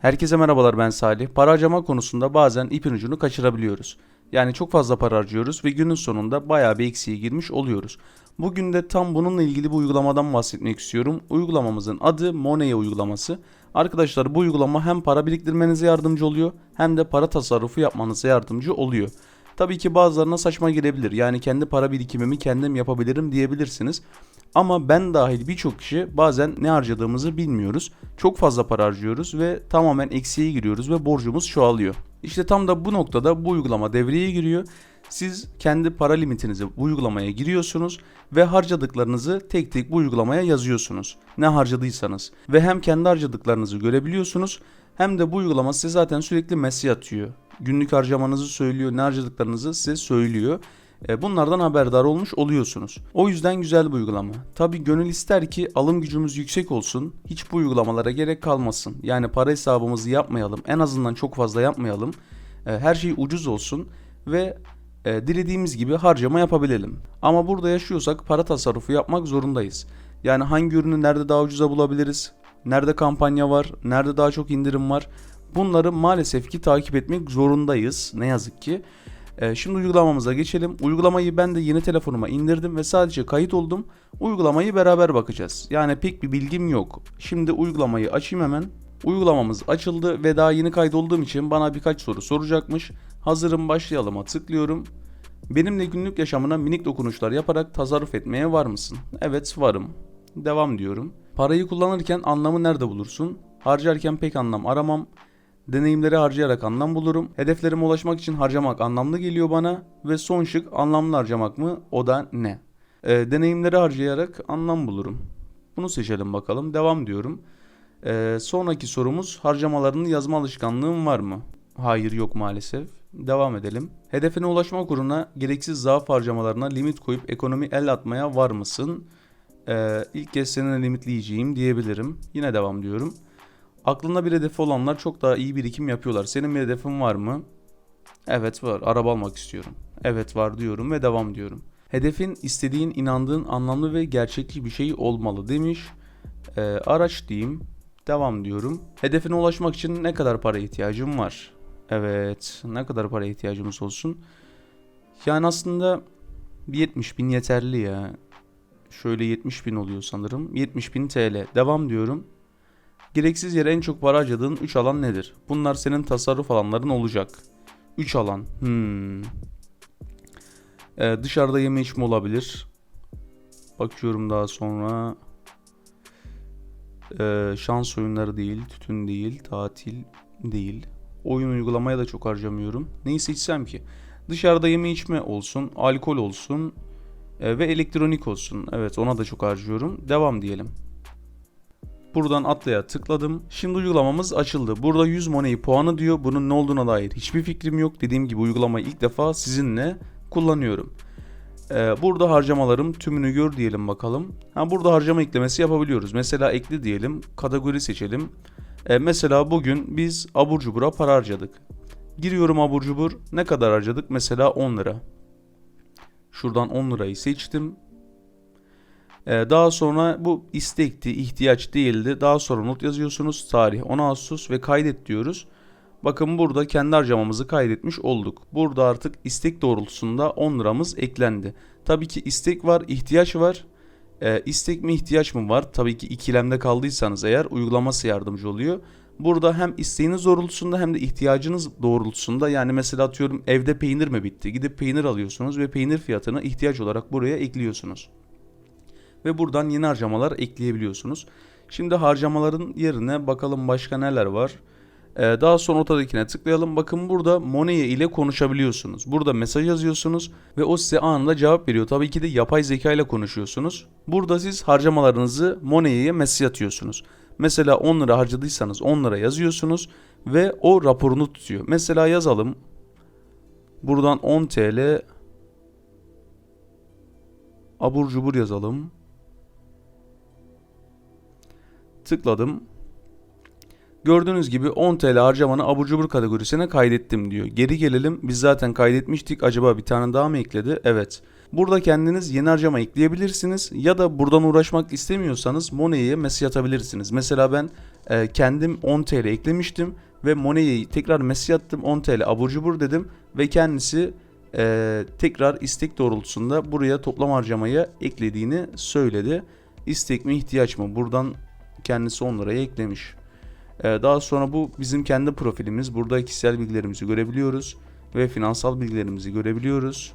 Herkese merhabalar ben Salih. Para harcama konusunda bazen ipin ucunu kaçırabiliyoruz. Yani çok fazla para harcıyoruz ve günün sonunda bayağı bir eksiğe girmiş oluyoruz. Bugün de tam bununla ilgili bir uygulamadan bahsetmek istiyorum. Uygulamamızın adı Money uygulaması. Arkadaşlar bu uygulama hem para biriktirmenize yardımcı oluyor hem de para tasarrufu yapmanıza yardımcı oluyor. Tabii ki bazılarına saçma gelebilir. Yani kendi para birikimimi kendim yapabilirim diyebilirsiniz. Ama ben dahil birçok kişi bazen ne harcadığımızı bilmiyoruz. Çok fazla para harcıyoruz ve tamamen eksiğe giriyoruz ve borcumuz çoğalıyor. İşte tam da bu noktada bu uygulama devreye giriyor. Siz kendi para limitinizi bu uygulamaya giriyorsunuz ve harcadıklarınızı tek tek bu uygulamaya yazıyorsunuz. Ne harcadıysanız ve hem kendi harcadıklarınızı görebiliyorsunuz hem de bu uygulama size zaten sürekli mesaj atıyor. Günlük harcamanızı söylüyor, ne harcadıklarınızı size söylüyor. E, Bunlardan haberdar olmuş oluyorsunuz. O yüzden güzel bir uygulama. Tabi gönül ister ki alım gücümüz yüksek olsun. Hiç bu uygulamalara gerek kalmasın. Yani para hesabımızı yapmayalım. En azından çok fazla yapmayalım. E, Her şey ucuz olsun ve e, dilediğimiz gibi harcama yapabilelim. Ama burada yaşıyorsak para tasarrufu yapmak zorundayız. Yani hangi ürünü nerede daha ucuza bulabiliriz? Nerede kampanya var? Nerede daha çok indirim var? Bunları maalesef ki takip etmek zorundayız. Ne yazık ki. Ee, şimdi uygulamamıza geçelim. Uygulamayı ben de yeni telefonuma indirdim ve sadece kayıt oldum. Uygulamayı beraber bakacağız. Yani pek bir bilgim yok. Şimdi uygulamayı açayım hemen. Uygulamamız açıldı ve daha yeni kaydolduğum için bana birkaç soru soracakmış. Hazırım başlayalıma tıklıyorum. Benimle günlük yaşamına minik dokunuşlar yaparak tasarruf etmeye var mısın? Evet varım. Devam diyorum. Parayı kullanırken anlamı nerede bulursun? Harcarken pek anlam aramam. Deneyimleri harcayarak anlam bulurum. Hedeflerime ulaşmak için harcamak anlamlı geliyor bana. Ve son şık anlamlı harcamak mı? O da ne? Ee, deneyimleri harcayarak anlam bulurum. Bunu seçelim bakalım. Devam diyorum. Ee, sonraki sorumuz harcamalarını yazma alışkanlığın var mı? Hayır yok maalesef. Devam edelim. Hedefine ulaşmak uğruna gereksiz zaaf harcamalarına limit koyup ekonomi el atmaya var mısın? Ee, ilk kez seninle limitleyeceğim diyebilirim. Yine devam diyorum. Aklında bir hedefi olanlar çok daha iyi birikim yapıyorlar. Senin bir hedefin var mı? Evet var. Araba almak istiyorum. Evet var diyorum ve devam diyorum. Hedefin istediğin, inandığın anlamlı ve gerçekçi bir şey olmalı demiş. Ee, araç diyeyim. Devam diyorum. Hedefine ulaşmak için ne kadar para ihtiyacım var? Evet. Ne kadar para ihtiyacımız olsun? Yani aslında bir 70 bin yeterli ya. Şöyle 70 bin oluyor sanırım. 70 bin TL. Devam diyorum. Gereksiz yere en çok para harcadığın 3 alan nedir? Bunlar senin tasarruf alanların olacak. 3 alan. Hmm. Ee, dışarıda yeme içme olabilir. Bakıyorum daha sonra. Ee, şans oyunları değil, tütün değil, tatil değil. Oyun uygulamaya da çok harcamıyorum. Neyi seçsem ki? Dışarıda yeme içme olsun, alkol olsun e, ve elektronik olsun. Evet ona da çok harcıyorum. Devam diyelim. Buradan atlaya tıkladım. Şimdi uygulamamız açıldı. Burada 100 money puanı diyor. Bunun ne olduğuna dair hiçbir fikrim yok. Dediğim gibi uygulamayı ilk defa sizinle kullanıyorum. Ee, burada harcamalarım tümünü gör diyelim bakalım. Ha, burada harcama eklemesi yapabiliyoruz. Mesela ekli diyelim. Kategori seçelim. Ee, mesela bugün biz abur cubura para harcadık. Giriyorum abur cubur. Ne kadar harcadık? Mesela 10 lira. Şuradan 10 lirayı seçtim. Ee, Daha sonra bu istekti, ihtiyaç değildi. Daha sonra not yazıyorsunuz. Tarih 10 Ağustos ve kaydet diyoruz. Bakın burada kendi harcamamızı kaydetmiş olduk. Burada artık istek doğrultusunda 10 liramız eklendi. Tabii ki istek var, ihtiyaç var. Ee, istek mi ihtiyaç mı var? Tabii ki ikilemde kaldıysanız eğer uygulaması yardımcı oluyor. Burada hem isteğiniz doğrultusunda hem de ihtiyacınız doğrultusunda yani mesela atıyorum evde peynir mi bitti? Gidip peynir alıyorsunuz ve peynir fiyatını ihtiyaç olarak buraya ekliyorsunuz ve buradan yeni harcamalar ekleyebiliyorsunuz. Şimdi harcamaların yerine bakalım başka neler var. Ee, daha sonra ortadakine tıklayalım. Bakın burada Money ile konuşabiliyorsunuz. Burada mesaj yazıyorsunuz ve o size anında cevap veriyor. Tabii ki de yapay zeka ile konuşuyorsunuz. Burada siz harcamalarınızı Money'e mesaj atıyorsunuz. Mesela 10 lira harcadıysanız 10 lira yazıyorsunuz ve o raporunu tutuyor. Mesela yazalım. Buradan 10 TL abur cubur yazalım. Tıkladım. Gördüğünüz gibi 10 TL harcamanı abur cubur kategorisine kaydettim diyor. Geri gelelim. Biz zaten kaydetmiştik. Acaba bir tane daha mı ekledi? Evet. Burada kendiniz yeni harcama ekleyebilirsiniz ya da buradan uğraşmak istemiyorsanız Money'e mesaj atabilirsiniz. Mesela ben e, kendim 10 TL eklemiştim ve Money'e tekrar mesaj attım 10 TL abur cubur dedim ve kendisi e, tekrar istek doğrultusunda buraya toplam harcamaya eklediğini söyledi. İstek mi ihtiyaç mı? Buradan kendisi 10 liraya eklemiş. E, daha sonra bu bizim kendi profilimiz. Burada kişisel bilgilerimizi görebiliyoruz ve finansal bilgilerimizi görebiliyoruz.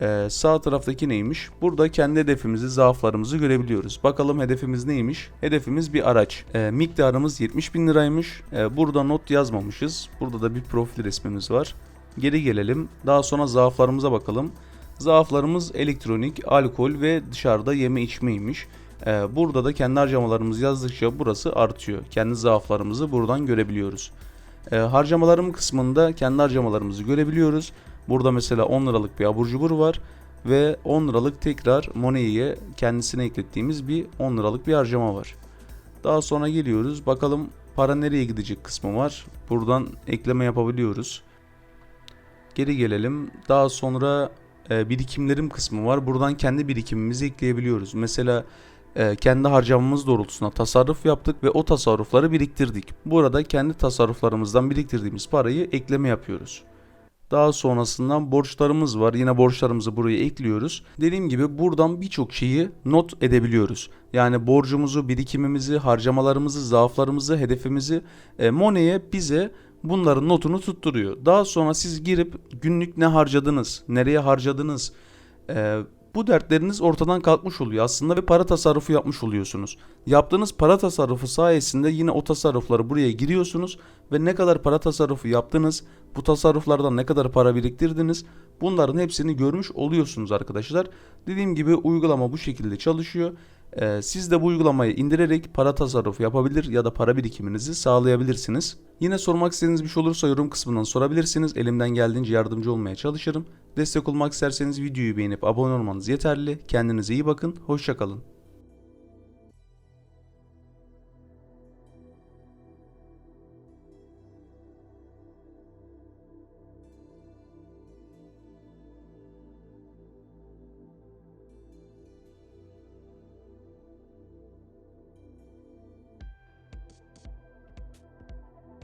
Ee, sağ taraftaki neymiş? Burada kendi hedefimizi, zaaflarımızı görebiliyoruz. Bakalım hedefimiz neymiş? Hedefimiz bir araç. Ee, miktarımız 70 bin liraymış. Ee, burada not yazmamışız. Burada da bir profil resmimiz var. Geri gelelim. Daha sonra zaaflarımıza bakalım. Zaaflarımız elektronik, alkol ve dışarıda yeme içmeymiş. Ee, burada da kendi harcamalarımızı yazdıkça burası artıyor. Kendi zaaflarımızı buradan görebiliyoruz. Ee, harcamalarım kısmında kendi harcamalarımızı görebiliyoruz. Burada mesela 10 liralık bir abur cubur var ve 10 liralık tekrar Money'e kendisine eklettiğimiz bir 10 liralık bir harcama var. Daha sonra geliyoruz. Bakalım para nereye gidecek kısmı var. Buradan ekleme yapabiliyoruz. Geri gelelim. Daha sonra e, birikimlerim kısmı var. Buradan kendi birikimimizi ekleyebiliyoruz. Mesela e, kendi harcamamız doğrultusunda tasarruf yaptık ve o tasarrufları biriktirdik. Burada kendi tasarruflarımızdan biriktirdiğimiz parayı ekleme yapıyoruz. Daha sonrasından borçlarımız var. Yine borçlarımızı buraya ekliyoruz. Dediğim gibi buradan birçok şeyi not edebiliyoruz. Yani borcumuzu, birikimimizi, harcamalarımızı, zaaflarımızı, hedefimizi e, Money'e bize bunların notunu tutturuyor. Daha sonra siz girip günlük ne harcadınız, nereye harcadınız, e, bu dertleriniz ortadan kalkmış oluyor aslında ve para tasarrufu yapmış oluyorsunuz. Yaptığınız para tasarrufu sayesinde yine o tasarrufları buraya giriyorsunuz ve ne kadar para tasarrufu yaptınız, bu tasarruflardan ne kadar para biriktirdiniz bunların hepsini görmüş oluyorsunuz arkadaşlar. Dediğim gibi uygulama bu şekilde çalışıyor. Ee, siz de bu uygulamayı indirerek para tasarrufu yapabilir ya da para birikiminizi sağlayabilirsiniz. Yine sormak istediğiniz bir şey olursa yorum kısmından sorabilirsiniz. Elimden geldiğince yardımcı olmaya çalışırım. Destek olmak isterseniz videoyu beğenip abone olmanız yeterli. Kendinize iyi bakın. Hoşçakalın.